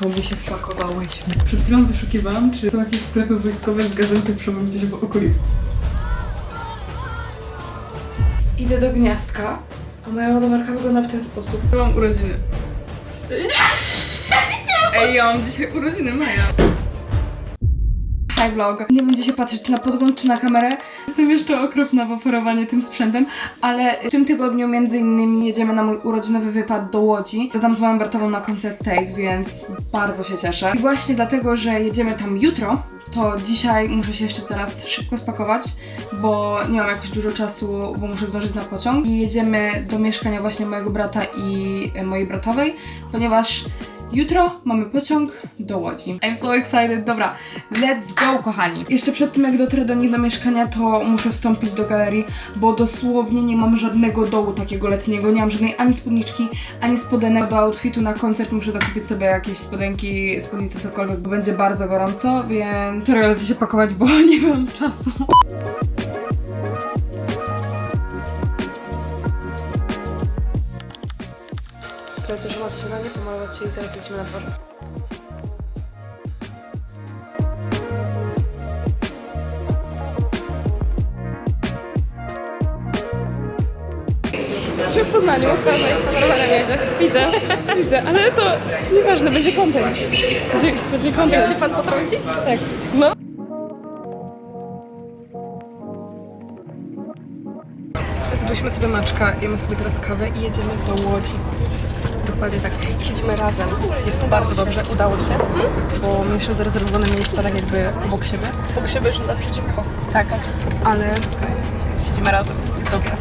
Co my się wpakowałyśmy? Przed chwilą wyszukiwałam, czy są jakieś sklepy wojskowe z gazem pieprzowym gdzieś w okolicy. Idę do gniazdka, a moja ładowarka wygląda w ten sposób. Mam urodziny. Ej, ja mam dzisiaj urodziny, Maja. Vlog. Nie będzie się patrzeć czy na podgląd, czy na kamerę. Jestem jeszcze okropna w operowanie tym sprzętem, ale w tym tygodniu między innymi jedziemy na mój urodzinowy wypad do Łodzi. Dodam z moją Bartową na koncert Tate, więc bardzo się cieszę. I właśnie dlatego, że jedziemy tam jutro, to dzisiaj muszę się jeszcze teraz szybko spakować, bo nie mam jakoś dużo czasu, bo muszę zdążyć na pociąg. I jedziemy do mieszkania właśnie mojego brata i mojej bratowej, ponieważ Jutro mamy pociąg do Łodzi. I'm so excited. Dobra, let's go, kochani. Jeszcze przed tym, jak dotrę do nich do mieszkania, to muszę wstąpić do galerii, bo dosłownie nie mam żadnego dołu takiego letniego. Nie mam żadnej ani spódniczki, ani spodenek do outfitu na koncert. Muszę dokupić sobie jakieś spodenki, spódnice, cokolwiek, bo będzie bardzo gorąco, więc serio lecę się pakować, bo nie mam czasu. Lecę już od śniadanie, pomalować się i zaraz lecimy na dworzec. Jesteśmy w Poznaniu, w Prawie, panowanym jedzie. Widzę, widzę, ale to nieważne, będzie content. Będzie, będzie content. się pan potrąci? Tak. No. Zrobiliśmy sobie maczka, jemy sobie teraz kawę i jedziemy do Łodzi. Dokładnie tak. I siedzimy razem. Jest bardzo dobrze, udało się, bo mieliśmy zarezerwowane miejsca tak jakby obok siebie. Obok siebie, że naprzeciwko. Tak, ale siedzimy razem. Jest dobrze.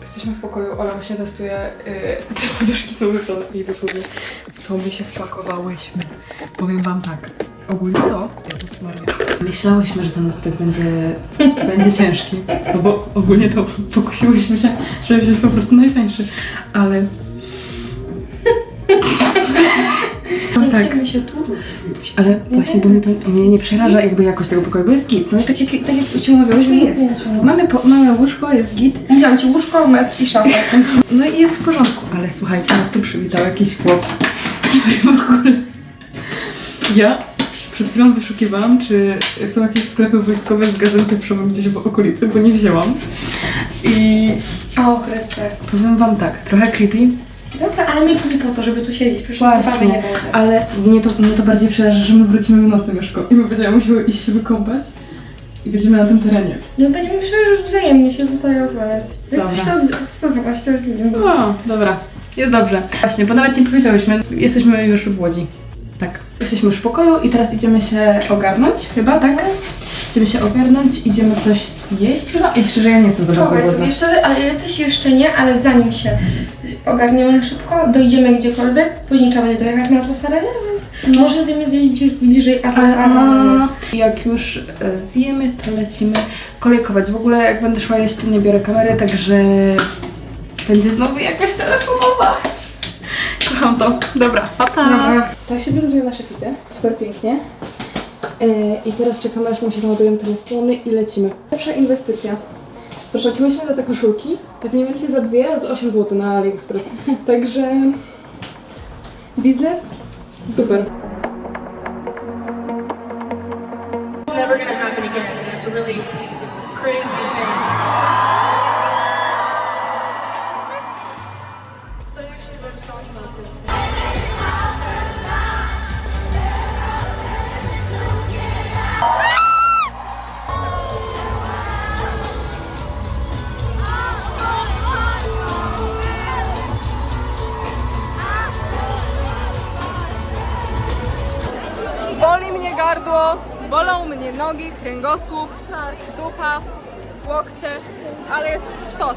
Jesteśmy w pokoju, Ola właśnie testuje, yy, czy poduszki są wypłane. I dosłownie, w co my się wpakowałyśmy. Powiem wam tak, ogólnie to, Jezus Maria, myślałyśmy, że ten nocleg będzie, będzie ciężki, no bo ogólnie to pokusiłyśmy się, żeby wziąć po prostu najtańszy, ale... tak, się tu ale właśnie, bo mnie to mnie nie przeraża jakby jakość tego pokoju, bo jest git. No i tak jak, tak jak się umawiałyśmy, jest. Mamy, po, mamy łóżko, jest git, Mówiłam ci łóżko, metr i szafę. no i jest w porządku. Ale słuchajcie, nas tu przywitał jakiś chłop, w ogóle... Ja przed chwilą wyszukiwałam, czy są jakieś sklepy wojskowe z gazem pieprzowym gdzieś w okolicy, bo nie wzięłam. I O, Chryste. powiem wam tak, trochę creepy, Dobra, ale my tu nie po to, żeby tu siedzieć, przecież bawy nie Właśnie, będzie. ale mnie to, mnie to bardziej przeraża, że my wrócimy w nocy, Mieszko. I my będziemy musiały iść się wykąpać i będziemy na tym terenie. No będziemy przecież wzajemnie się tutaj osłaniać. Jak Dobra. coś to odstawiać, to już nie wiem. O, dobra, jest dobrze. Właśnie, bo nawet nie powiedziałyśmy, jesteśmy już w Łodzi. Tak. Jesteśmy już w pokoju i teraz idziemy się ogarnąć, chyba, tak? Idziemy się ogarnąć, idziemy coś zjeść chyba? I szczerze, ja nie jestem za bardzo Schowaj sobie głodna. jeszcze, ale ja też jeszcze nie, ale zanim się ogarniemy szybko, dojdziemy gdziekolwiek, później trzeba będzie dojechać na Atlasarenie, więc może zjemy zjeść bliżej- bliżej Ale, no, no, no, no. Jak już e, zjemy, to lecimy kolejkować. W ogóle jak będę szła jeść, to nie biorę kamery, także będzie znowu jakaś telefonowa. Kocham to. Dobra, pa, pa. Dobra. Tak się prezentują nasze fity. Super pięknie. E, I teraz czekamy, aż nam się naładują telefony i lecimy. Pierwsza inwestycja. Zapłaciłyśmy za te koszulki, tak mniej więcej za dwie, z 8 zł na AliExpress. Także biznes super. It's never to happen again, and that's a really crazy thing. Gardło, bolą mnie nogi, kręgosłup, dupa, łokcie, ale jest sztos.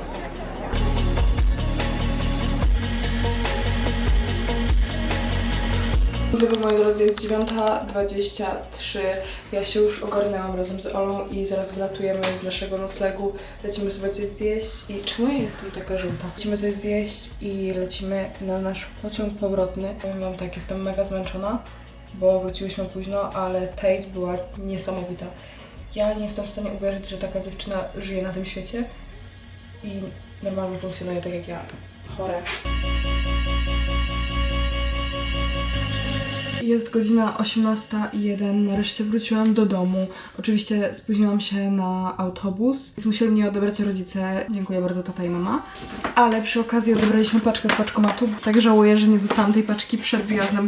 Gdyby moi drodzy, jest 9.23. Ja się już ogarnęłam razem z Olą i zaraz wlatujemy z naszego noclegu. Lecimy sobie coś zjeść i czemu ja jestem taka żółta? Lecimy coś zjeść i lecimy na nasz pociąg powrotny. Wam tak, jestem mega zmęczona bo wróciłyśmy późno, ale Tate była niesamowita. Ja nie jestem w stanie uwierzyć, że taka dziewczyna żyje na tym świecie i normalnie funkcjonuje tak jak ja. Chore. Jest godzina 18.01, nareszcie wróciłam do domu. Oczywiście spóźniłam się na autobus, więc musieli mnie odebrać rodzice. Dziękuję bardzo, tata i mama. Ale przy okazji odebraliśmy paczkę z paczkomatu. Tak żałuję, że nie dostałam tej paczki przed wyjazdem.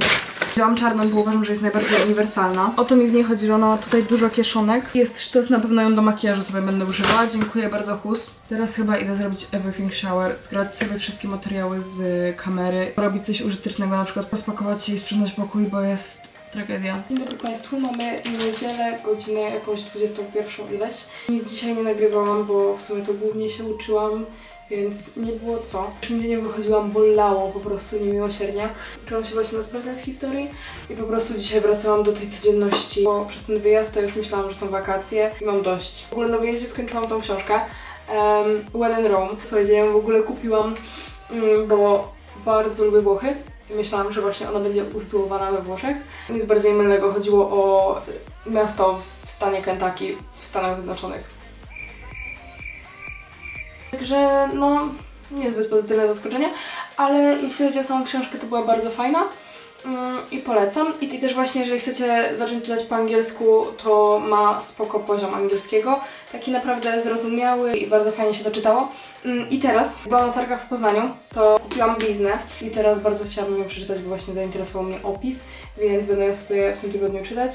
Wzięłam czarną, bo uważam, że jest najbardziej uniwersalna. O to mi w niej chodzi, że ona ma tutaj dużo kieszonek. Jest sztos, na pewno ją do makijażu sobie będę używała. Dziękuję bardzo, Hus. Teraz chyba idę zrobić everything shower, zgrać sobie wszystkie materiały z kamery, robić coś użytecznego, na przykład pospakować się i sprzątać pokój, bo jest tragedia. Dzień dobry Państwu, mamy niedzielę, godzinę jakąś 21 ileś. Nic dzisiaj nie nagrywałam, bo w sumie to głównie się uczyłam, więc nie było co. Nigdzie nie wychodziłam, bolało po prostu niemiłosiernie. Uczyłam się właśnie na sprawdzian z historii i po prostu dzisiaj wracałam do tej codzienności, bo przez ten wyjazd to już myślałam, że są wakacje i mam dość. W ogóle na wyjeździe skończyłam tą książkę um, When in Rome. Słuchajcie, ja ją w ogóle kupiłam, mm, bo bardzo lubię Włochy myślałam, że właśnie ona będzie usytuowana we Włoszech. Nic bardziej mylnego, chodziło o miasto w stanie Kentucky w Stanach Zjednoczonych. Także no, niezbyt pozytywne zaskoczenie, ale jeśli chodzi o samą książkę, to była bardzo fajna. Mm, I polecam. I, też właśnie, jeżeli chcecie zacząć czytać po angielsku, to ma spoko poziom angielskiego. Taki naprawdę zrozumiały i bardzo fajnie się to czytało. Mm, I teraz, byłam na targach w Poznaniu, to kupiłam bliznę i teraz bardzo chciałabym ją przeczytać, bo właśnie zainteresował mnie opis, więc będę ją sobie w tym tygodniu czytać.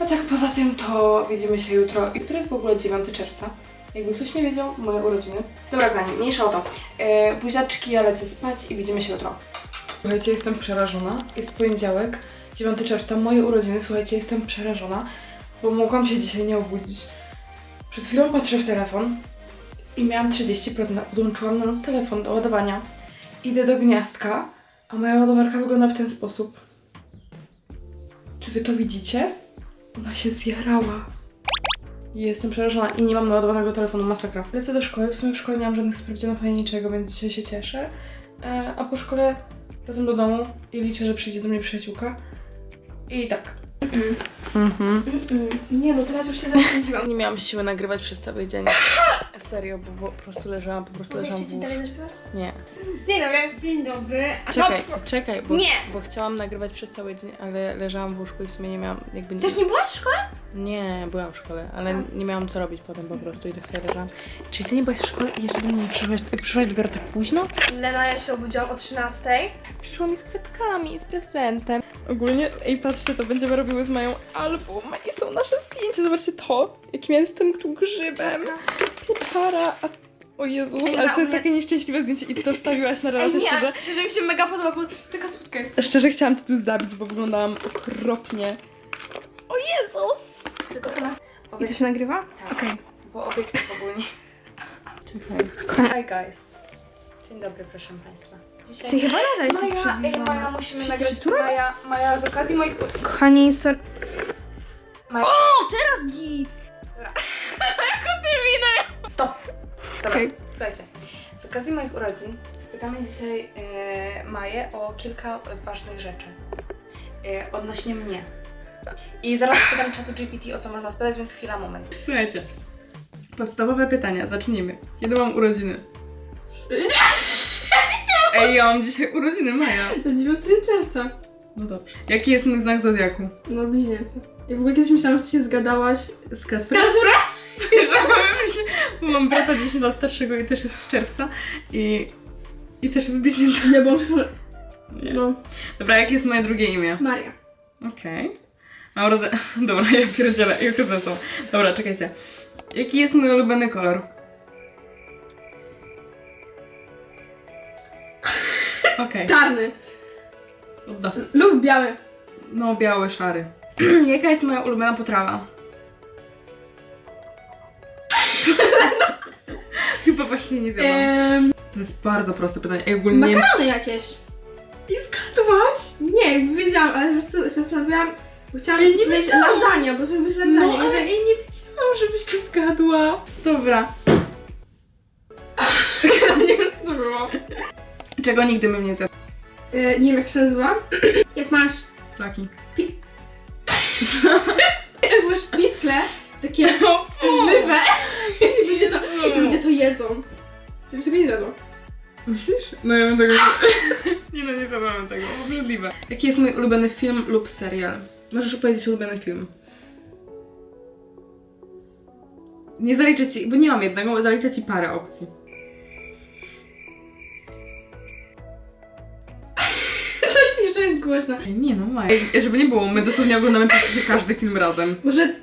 A tak poza tym to widzimy się jutro. I który jest w ogóle 9 czerwca? Jakby ktoś nie wiedział, moje urodziny. Dobra, kochani, mniejsza o to. E, buziaczki, ja lecę spać i widzimy się jutro. Słuchajcie, jestem przerażona. Jest poniedziałek, 9 czerwca, moje urodziny. Słuchajcie, jestem przerażona, bo mogłam się dzisiaj nie obudzić. Przed chwilą patrzę w telefon i miałam 30%, a podłączyłam na noc telefon do ładowania. Idę do gniazdka, a moja ładowarka wygląda w ten sposób. Czy wy to widzicie? Ona się zjarała. I Jestem przerażona i nie mam naładowanego telefonu, masakra. Lecę do szkoły, w sumie w szkole nie mam żadnych sprawdzianów ani niczego, więc dzisiaj się cieszę. E, a po szkole wracam do domu i liczę, że przyjdzie do mnie przyjaciółka. I tak. Mhm. Nie no, teraz już się zaświeciłam. Nie miałam siły nagrywać przez cały dzień. Serio, bo po prostu leżałam, po prostu leżałam w łóżku. zaśpiewać? Nie. Dzień dobry. Dzień dobry. Czekaj, czekaj, bo, Nie. bo chciałam nagrywać przez cały dzień, ale leżałam w łóżku i w sumie nie miałam jakby nic. Też nie byłaś w szkole? Nie, byłam w szkole, ale nie miałam co robić potem po prostu i tak sobie leżałam. Czyli ty nie byłaś w szkole i jeszcze do mnie nie przyszłaś? Ty przyszłaś dopiero tak późno? Lena, ja się obudziłam o 13. Przyszła mi z kwiatkami i z prezentem. Ogólnie, ej patrzcie, to będziemy robiły z Mają album i są nasze zdjęcia. Zobaczcie to, jakim ja jestem tu grzybem. Pieczara, a... O Jezus, Ej, ale to jest mnie- takie nieszczęśliwe zdjęcie i ty to wstawiłaś na relację, szczerze. nie, szczerze mi się mega podoba, bo taka słodka jest. Szczerze chciałam cię tu zabić, bo wyglądałam okropnie. O Jezus! Tylko ona. I to się nagrywa? Tak. Okej. Bo obiektyw ogólnie. Hi guys. Dzień dobry, proszę Państwa. Dzisiaj... Ty chyba nadal jesteś Maja, ej. Maja, musimy Przecież nagrać tu? Maja, Maja, z okazji moich... Kochani, sorry. Maja. O, teraz git! Stop! Dobra, Okej. słuchajcie. Z okazji moich urodzin spytamy dzisiaj e, Maję o kilka ważnych rzeczy e, odnośnie mnie. I zaraz spytam czatu GPT o co można spytać, więc chwila, moment. Słuchajcie. Podstawowe pytania, zacznijmy. Kiedy mam urodziny? Ej, ja mam dzisiaj urodziny, Maja. To 9 czerwca. No dobrze. Jaki jest mój znak zodiaku? No bliźnięty. Ja w ogóle kiedyś myślałam, że ty się zgadałaś. Z Kastra. Bo mam brata 10 lat starszego i też jest z czerwca. I, i też jest bliźnięta. Nie, bo w szkole... Nie. No, Dobra, jakie jest moje drugie imię? Maria. Okej. A urodze... Dobra, ja pierdzielę, i okropne są. Dobra, czekajcie. Jaki jest mój ulubiony kolor? Okej. Czarny. What the f- Lub biały. No, biały, szary. Jaka jest moja ulubiona potrawa? Chyba właśnie nie zjadłam. To jest bardzo proste pytanie. Ej, ogólnie nie... makarony jakieś. I zgadłaś? Nie, jakby wiedziałam, ale wiesz co, się zastanawiałam, bo chciałam Ej, nie mieć wiedziałam. lasagna, bo lasagna. No, i ale ej, nie wiedziałam, żebyś to zgadła. Dobra. nie wiem, co to było. Czego nigdy bym nie zjadł? E, nie wiem jak się nazywa. Jak masz, Flaki. jak masz piskle, takie żywe i ludzie to, i ludzie to jedzą. Żebyś tego nie zjadła. Myślisz? No ja bym tego nie... nie no, nie zadałam tego. Obrzydliwe. Jaki jest mój ulubiony film lub serial? Możesz powiedzieć ulubiony film. Nie zaliczę ci, bo nie mam jednego, bo zaliczę ci parę opcji. To cisza jest głośna. Ej, Nie no, Maj. Ej, żeby nie było, my dosłownie oglądamy praktycznie każdy film razem. Może...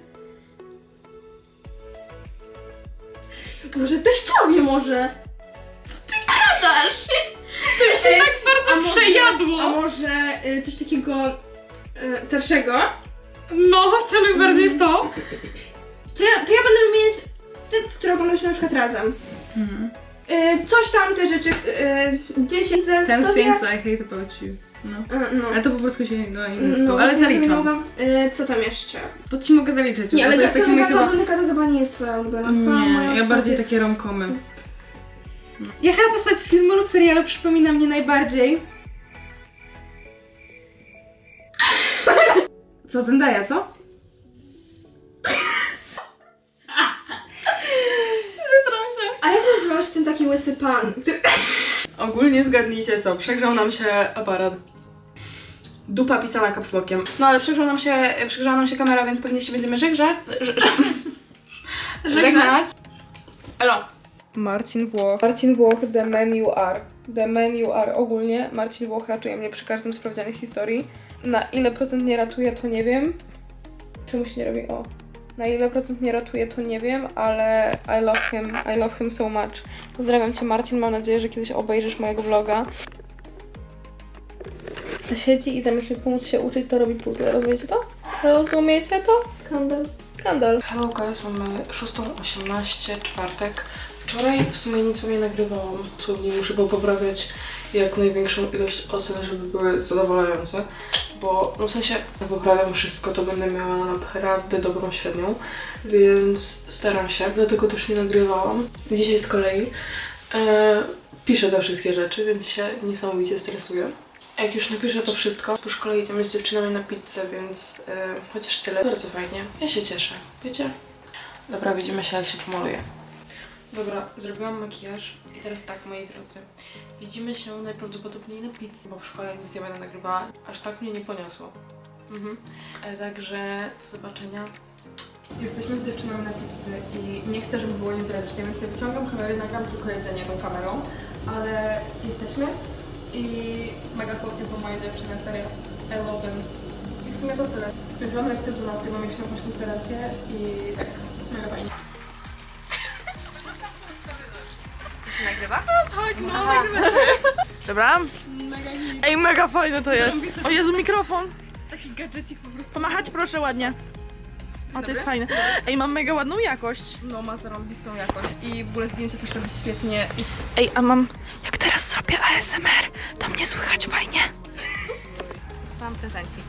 Może teściowie może? Co ty gadasz? To się tak bardzo przejadło. A może y, coś takiego y, starszego? No, celuj bardziej w to. To ja, to ja będę wymieniać te, które oglądaliśmy na przykład razem. Y, coś tam, te rzeczy, y, 10 ze... Ten things I hate about you. No. No. Ale to po prostu się no, i No, to, ale właśnie zaliczam. mogłam- Y, co tam jeszcze? To ci mogę zaliczyć. Nie, bo ale to jest taki mój Gastonika chyba... To chyba nie jest twoja ulubiona. Moja Nie, ja bardziej takie romkomy. Jaka postać z filmu lub serialu przypomina mnie najbardziej? Co, Zendaya, co? Zesram się. A jak nazywał się ten taki łysy pan? Który... Ogólnie zgadnijcie co, przegrzał nam się aparat. Dupa pisana kapslokiem. No ale przegrzał nam się, przegrzała nam się kamera, więc pewnie się będziemy żegnać. Żegnać. Elo. Marcin Włoch. Marcin Włoch, the man you are. The man you are. Ogólnie Marcin Włoch ratuje mnie przy każdym sprawdzianie historii. Na ile procent nie ratuje, to nie wiem. Czemu się nie robi o? Na ile procent nie ratuje, to nie wiem, ale I love him. I love him so much. Pozdrawiam Cię Marcin, mam nadzieję, że kiedyś obejrzysz mojego vloga. Siedzi i zamiast mi pomóc się uczyć, to robi puzzle. Rozumiecie to? Rozumiecie to? Skandal. Skandal. Hello guys, mamy 6.18, czwartek. Wczoraj w sumie nic nie nagrywałam. Słownie muszę było poprawiać jak największą ilość ocen, żeby były zadowalające. Bo no w sensie poprawiam wszystko, to będę miała naprawdę dobrą średnią. Więc staram się, dlatego też nie nagrywałam. Dzisiaj z kolei e, piszę te wszystkie rzeczy, więc się niesamowicie stresuję. Jak już napiszę to wszystko, po szkole idziemy z dziewczynami na pizzę, więc e, chociaż tyle. Bardzo fajnie. Ja się cieszę. Wiecie? Dobra, widzimy się jak się pomaluję. Dobra, zrobiłam makijaż i teraz tak, moi drodzy. Widzimy się najprawdopodobniej na pizzy, bo w szkole nic nie będę nagrywała. Aż tak mnie nie poniosło. Mhm. E, także do zobaczenia. Jesteśmy z dziewczynami na pizzy i nie chcę, żeby było niezręcznie, więc nie wyciągam kamery, nagram tylko jedzenie tą kamerą, ale jesteśmy i mega słodkie są moje dziewczyny, serio. I love them. I w sumie to tyle. Skończyłam lekcję o 12, bo mieliśmy jakąś konferencję i tak, mega fajnie. Nagrywa? Tak, no nagrywa Dobra. Ej, mega fajne to jest. O Jezu, mikrofon. Taki gadżecik po prostu. Pomachać proszę ładnie. O, to jest fajne. Ej, mam mega ładną jakość. No ma zarąbistą jakość i w ogóle zdjęcie też robi świetnie. I Ej, a mam... Jak teraz zrobię ASMR, to mnie słychać fajnie. dostałam prezencik.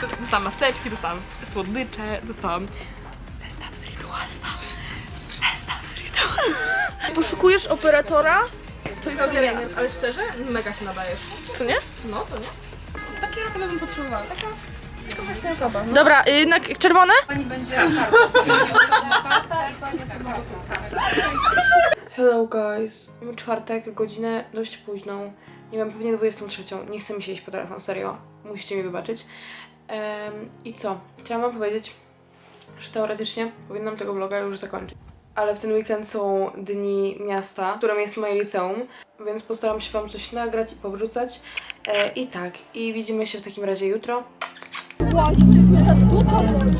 dostałam maseczki, dostałam słodycze, dostałam Poszukujesz operatora? To jest ale szczerze, mega się nadajesz. Co nie? No, to nie? Takie osoby bym potrzebowała. Taka to właśnie osoba. No. Dobra, y, na czerwone? Hello guys. Mamy czwartek, godzinę dość późną. Nie wiem, pewnie 23. Nie chcę mi się iść po telefon, serio. Musicie mi wybaczyć. Em, I co? Chciałam wam powiedzieć, że teoretycznie powinnam tego vloga już zakończyć. Ale w ten weekend są dni miasta, w którym jest moje liceum, więc postaram się wam coś nagrać i powrzucać. E, I tak, i widzimy się w takim razie jutro. Nie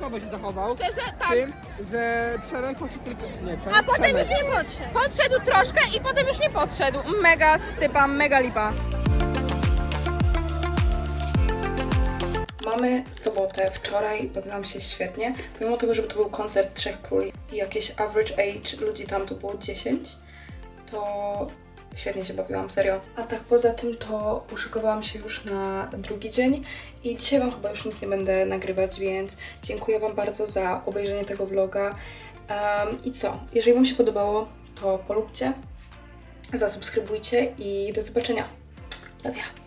słabo się zachował. Szczerze, tak. Tym, że Przemek poszedł tylko... Nie, Przemek, A potem już nie podszedł. Podszedł troszkę i potem już nie podszedł. Mega stypa, mega lipa. Mamy sobotę, wczoraj bawiłam się świetnie. Pomimo tego, że to był koncert Trzech Króli i jakieś average age ludzi tam to było 10, to świetnie się bawiłam, serio. A tak poza tym to uszykowałam się już na drugi dzień i dzisiaj Wam chyba już nic nie będę nagrywać, więc dziękuję Wam bardzo za obejrzenie tego vloga. Um, I co? Jeżeli Wam się podobało, to polubcie, zasubskrybujcie i do zobaczenia. Love.